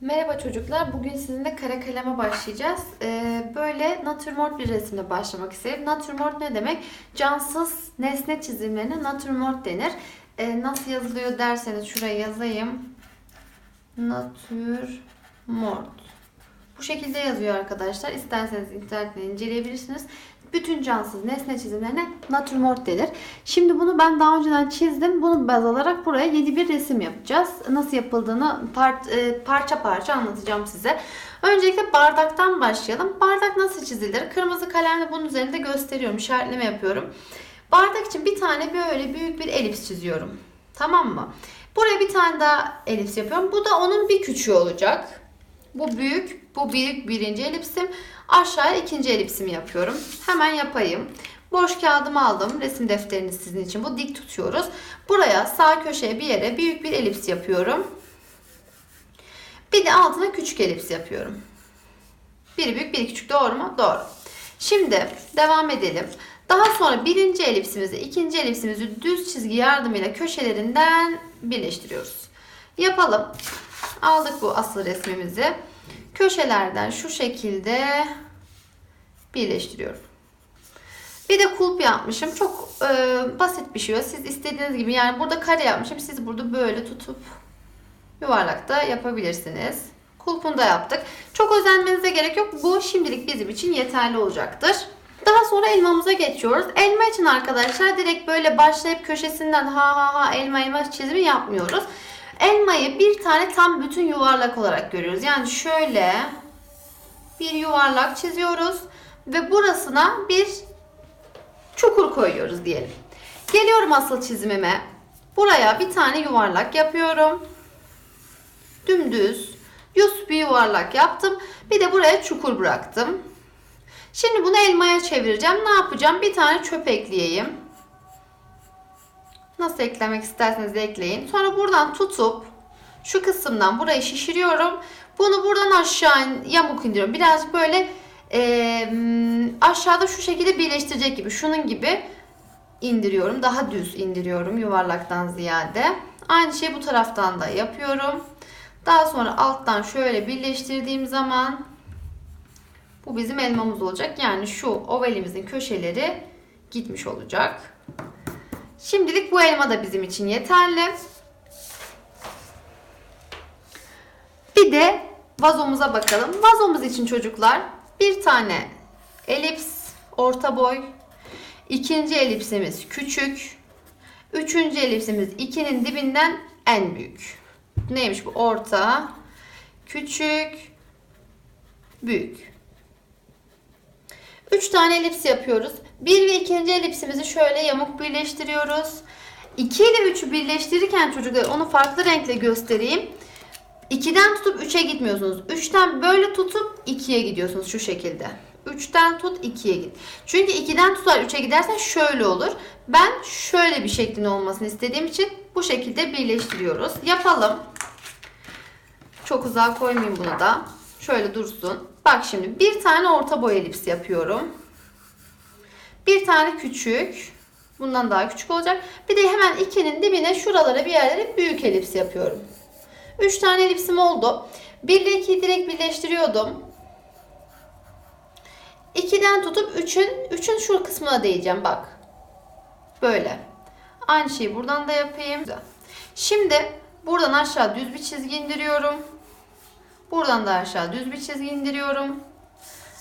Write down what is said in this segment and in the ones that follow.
Merhaba çocuklar. Bugün sizinle kara kaleme başlayacağız. Ee, böyle natürmort bir resimle başlamak istedim. Natürmort ne demek? Cansız nesne çizimlerine natürmort denir. Ee, nasıl yazılıyor derseniz şuraya yazayım. Natürmort. Bu şekilde yazıyor arkadaşlar. İsterseniz internetten inceleyebilirsiniz. Bütün cansız nesne çizimlerine natürmort denir. Şimdi bunu ben daha önceden çizdim. Bunu baz alarak buraya yeni bir resim yapacağız. Nasıl yapıldığını part, e, parça parça anlatacağım size. Öncelikle bardaktan başlayalım. Bardak nasıl çizilir? Kırmızı kalemle bunun üzerinde gösteriyorum. İşaretleme yapıyorum. Bardak için bir tane böyle büyük bir elips çiziyorum. Tamam mı? Buraya bir tane daha elips yapıyorum. Bu da onun bir küçüğü olacak. Bu büyük, bu büyük birinci elipsim. Aşağıya ikinci elipsimi yapıyorum. Hemen yapayım. Boş kağıdımı aldım. Resim defterini sizin için. Bu dik tutuyoruz. Buraya sağ köşeye bir yere büyük bir elips yapıyorum. Bir de altına küçük elips yapıyorum. Biri büyük, biri küçük. Doğru mu? Doğru. Şimdi devam edelim. Daha sonra birinci elipsimizi, ikinci elipsimizi düz çizgi yardımıyla köşelerinden birleştiriyoruz. Yapalım. Aldık bu asıl resmimizi. Köşelerden şu şekilde birleştiriyorum. Bir de kulp yapmışım. Çok e, basit bir şey. Siz istediğiniz gibi yani burada kare yapmışım. Siz burada böyle tutup yuvarlak da yapabilirsiniz. Kulpunu da yaptık. Çok özenmenize gerek yok. Bu şimdilik bizim için yeterli olacaktır. Daha sonra elmamıza geçiyoruz. Elma için arkadaşlar direkt böyle başlayıp köşesinden ha ha ha elma elma çizimi yapmıyoruz. Elmayı bir tane tam bütün yuvarlak olarak görüyoruz. Yani şöyle bir yuvarlak çiziyoruz ve burasına bir çukur koyuyoruz diyelim. Geliyorum asıl çizimime. Buraya bir tane yuvarlak yapıyorum. Dümdüz, yüz bir yuvarlak yaptım. Bir de buraya çukur bıraktım. Şimdi bunu elmaya çevireceğim. Ne yapacağım? Bir tane çöp ekleyeyim. Nasıl eklemek isterseniz ekleyin. Sonra buradan tutup şu kısımdan burayı şişiriyorum. Bunu buradan aşağı yamuk indiriyorum. Birazcık böyle e, aşağıda şu şekilde birleştirecek gibi. Şunun gibi indiriyorum. Daha düz indiriyorum yuvarlaktan ziyade. Aynı şeyi bu taraftan da yapıyorum. Daha sonra alttan şöyle birleştirdiğim zaman bu bizim elmamız olacak. Yani şu ovalimizin köşeleri gitmiş olacak. Şimdilik bu elma da bizim için yeterli. Bir de vazomuza bakalım. Vazomuz için çocuklar bir tane elips orta boy, ikinci elipsimiz küçük, üçüncü elipsimiz ikinin dibinden en büyük. Neymiş bu? Orta, küçük, büyük. Üç tane elips yapıyoruz. Bir ve ikinci elipsimizi şöyle yamuk birleştiriyoruz. 2 ile 3'ü birleştirirken çocuklar onu farklı renkle göstereyim. 2'den tutup 3'e gitmiyorsunuz. 3'ten böyle tutup 2'ye gidiyorsunuz şu şekilde. 3'ten tut 2'ye git. Çünkü 2'den tutar 3'e gidersen şöyle olur. Ben şöyle bir şeklin olmasını istediğim için bu şekilde birleştiriyoruz. Yapalım. Çok uzağa koymayayım bunu da. Şöyle dursun. Bak şimdi bir tane orta boy elips yapıyorum. Bir tane küçük. Bundan daha küçük olacak. Bir de hemen ikinin dibine şuralara bir yerlere büyük elips yapıyorum. 3 tane elipsim oldu. 1 ile 2'yi direkt birleştiriyordum. 2'den tutup 3'ün 3'ün şu kısmına değeceğim bak. Böyle. Aynı şeyi buradan da yapayım. Şimdi buradan aşağı düz bir çizgi indiriyorum. Buradan da aşağı düz bir çizgi indiriyorum.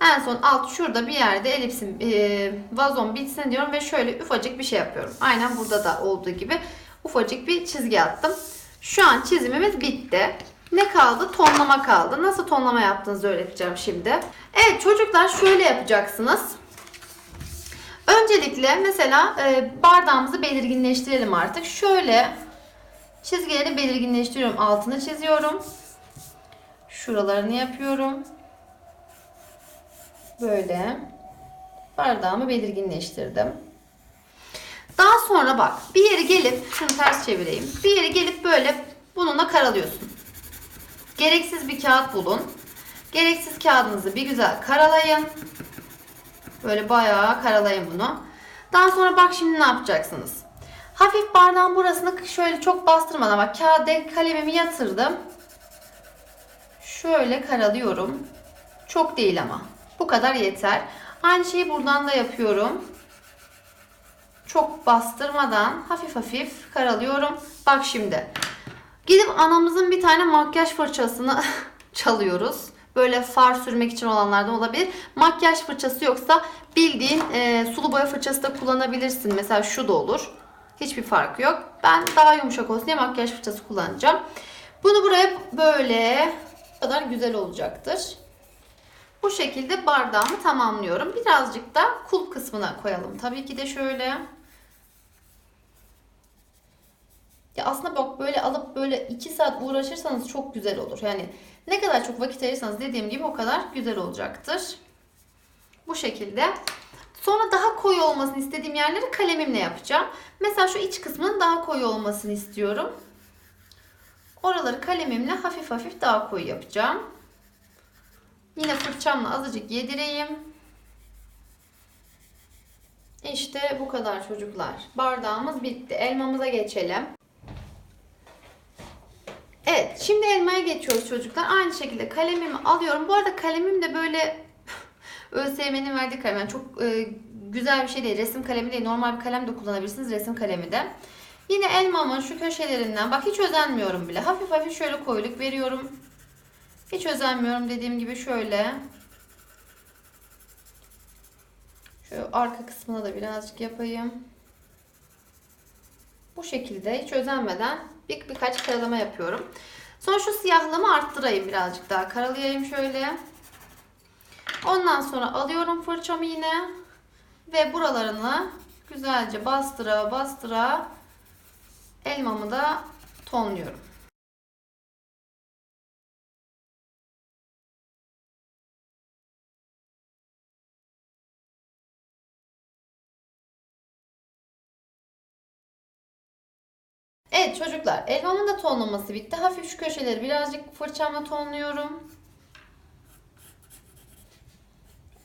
En son alt şurada bir yerde elipsim e, vazon bitsin diyorum ve şöyle ufacık bir şey yapıyorum. Aynen burada da olduğu gibi ufacık bir çizgi attım. Şu an çizimimiz bitti. Ne kaldı? Tonlama kaldı. Nasıl tonlama yaptığınızı öğreteceğim şimdi. Evet çocuklar şöyle yapacaksınız. Öncelikle mesela e, bardağımızı belirginleştirelim artık. Şöyle çizgileri belirginleştiriyorum. Altını çiziyorum. Şuralarını yapıyorum. Böyle bardağımı belirginleştirdim. Daha sonra bak bir yere gelip şunu ters çevireyim. Bir yere gelip böyle bununla karalıyorsun. Gereksiz bir kağıt bulun. Gereksiz kağıdınızı bir güzel karalayın. Böyle bayağı karalayın bunu. Daha sonra bak şimdi ne yapacaksınız? Hafif bardağın burasını şöyle çok bastırmadan bak kağıda kalemimi yatırdım. Şöyle karalıyorum. Çok değil ama. Bu kadar yeter. Aynı şeyi buradan da yapıyorum. Çok bastırmadan hafif hafif karalıyorum. Bak şimdi. Gidip anamızın bir tane makyaj fırçasını çalıyoruz. Böyle far sürmek için olanlardan olabilir. Makyaj fırçası yoksa bildiğin e, sulu boya fırçası da kullanabilirsin. Mesela şu da olur. Hiçbir farkı yok. Ben daha yumuşak olsun diye makyaj fırçası kullanacağım. Bunu buraya böyle kadar güzel olacaktır. Bu şekilde bardağımı tamamlıyorum. Birazcık da kulp kısmına koyalım. Tabii ki de şöyle. Ya aslında bak böyle alıp böyle 2 saat uğraşırsanız çok güzel olur. Yani ne kadar çok vakit ayırırsanız dediğim gibi o kadar güzel olacaktır. Bu şekilde. Sonra daha koyu olmasını istediğim yerleri kalemimle yapacağım. Mesela şu iç kısmının daha koyu olmasını istiyorum. Oraları kalemimle hafif hafif daha koyu yapacağım. Yine fırçamla azıcık yedireyim. İşte bu kadar çocuklar. Bardağımız bitti. Elmamıza geçelim. Evet, şimdi elmaya geçiyoruz çocuklar. Aynı şekilde kalemimi alıyorum. Bu arada kalemim de böyle ÖSYM'nin verdiği kalem. Yani çok e, güzel bir şey değil. Resim kalemi değil. Normal bir kalem de kullanabilirsiniz. Resim kalemi de. Yine elmamın şu köşelerinden bak hiç özenmiyorum bile. Hafif hafif şöyle koyuluk veriyorum. Hiç özenmiyorum dediğim gibi şöyle. Şöyle arka kısmına da birazcık yapayım. Bu şekilde hiç özenmeden bir, birkaç karalama yapıyorum. Sonra şu siyahlığımı arttırayım birazcık daha. Karalayayım şöyle. Ondan sonra alıyorum fırçamı yine. Ve buralarını güzelce bastıra bastıra elmamı da tonluyorum. Evet çocuklar elmamın da tonlaması bitti. Hafif şu köşeleri birazcık fırçamla tonluyorum.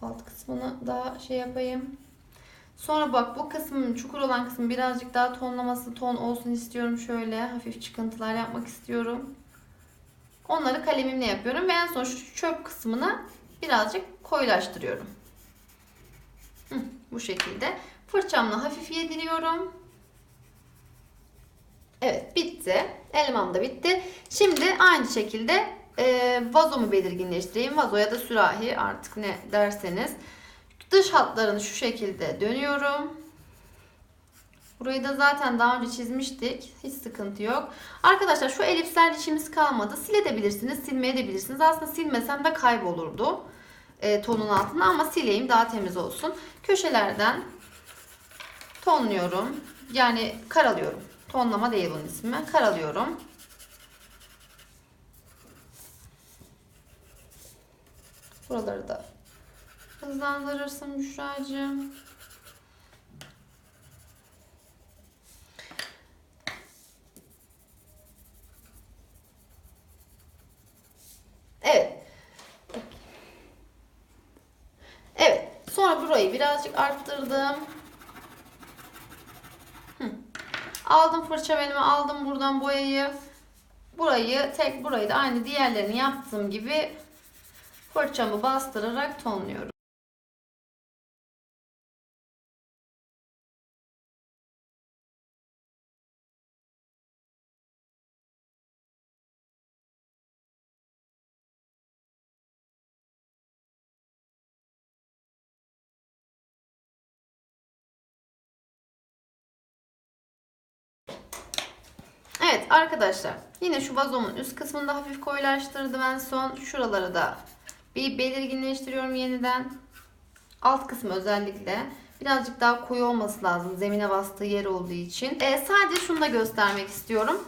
Alt kısmını daha şey yapayım. Sonra bak bu kısmın çukur olan kısmı birazcık daha tonlaması ton olsun istiyorum. Şöyle hafif çıkıntılar yapmak istiyorum. Onları kalemimle yapıyorum ve en son şu çöp kısmını birazcık koyulaştırıyorum. Hı, bu şekilde. Fırçamla hafif yediriyorum. Evet bitti. Elmam da bitti. Şimdi aynı şekilde e, vazomu belirginleştireyim. Vazo ya da sürahi artık ne derseniz. Dış hatlarını şu şekilde dönüyorum. Burayı da zaten daha önce çizmiştik. Hiç sıkıntı yok. Arkadaşlar şu elipsler işimiz kalmadı. Silebilirsiniz, silmeyebilirsiniz. Aslında silmesem de kaybolurdu. E, tonun altında ama sileyim daha temiz olsun. Köşelerden tonluyorum. Yani karalıyorum. Tonlama değil bunun ismi. Karalıyorum. Buraları da hızlandırırsın Büşra'cığım. Evet. Evet. Sonra burayı birazcık arttırdım. Hı. Aldım fırça elime aldım buradan boyayı. Burayı tek burayı da aynı diğerlerini yaptığım gibi fırçamı bastırarak tonluyorum. Arkadaşlar yine şu vazomun üst kısmını da hafif koyulaştırdım en son. Şuraları da bir belirginleştiriyorum yeniden. Alt kısmı özellikle birazcık daha koyu olması lazım zemine bastığı yer olduğu için. Ee, sadece şunu da göstermek istiyorum.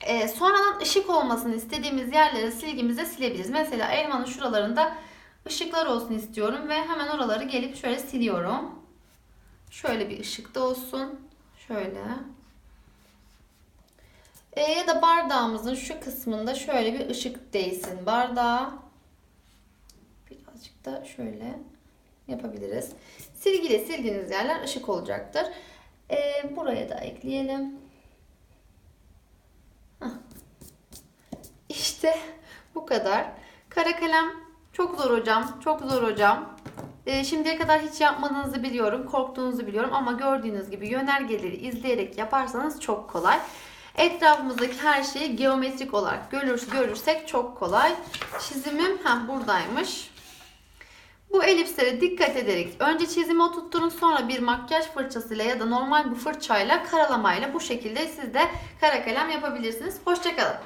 Ee, sonradan ışık olmasını istediğimiz yerleri silgimizle silebiliriz. Mesela elmanın şuralarında ışıklar olsun istiyorum ve hemen oraları gelip şöyle siliyorum. Şöyle bir ışık da olsun. Şöyle. E, ya da bardağımızın şu kısmında şöyle bir ışık değsin bardağa. Birazcık da şöyle yapabiliriz. Silgiyle sildiğiniz yerler ışık olacaktır. E, buraya da ekleyelim. Hah. İşte Bu kadar. Kara kalem çok zor hocam. Çok zor hocam. Ee, şimdiye kadar hiç yapmadığınızı biliyorum. Korktuğunuzu biliyorum. Ama gördüğünüz gibi yönergeleri izleyerek yaparsanız çok kolay. Etrafımızdaki her şeyi geometrik olarak görür, görürsek çok kolay. Çizimim hem buradaymış. Bu elipslere dikkat ederek önce çizimi oturtturun sonra bir makyaj fırçasıyla ya da normal bir fırçayla karalamayla bu şekilde siz de kara kalem yapabilirsiniz. Hoşçakalın.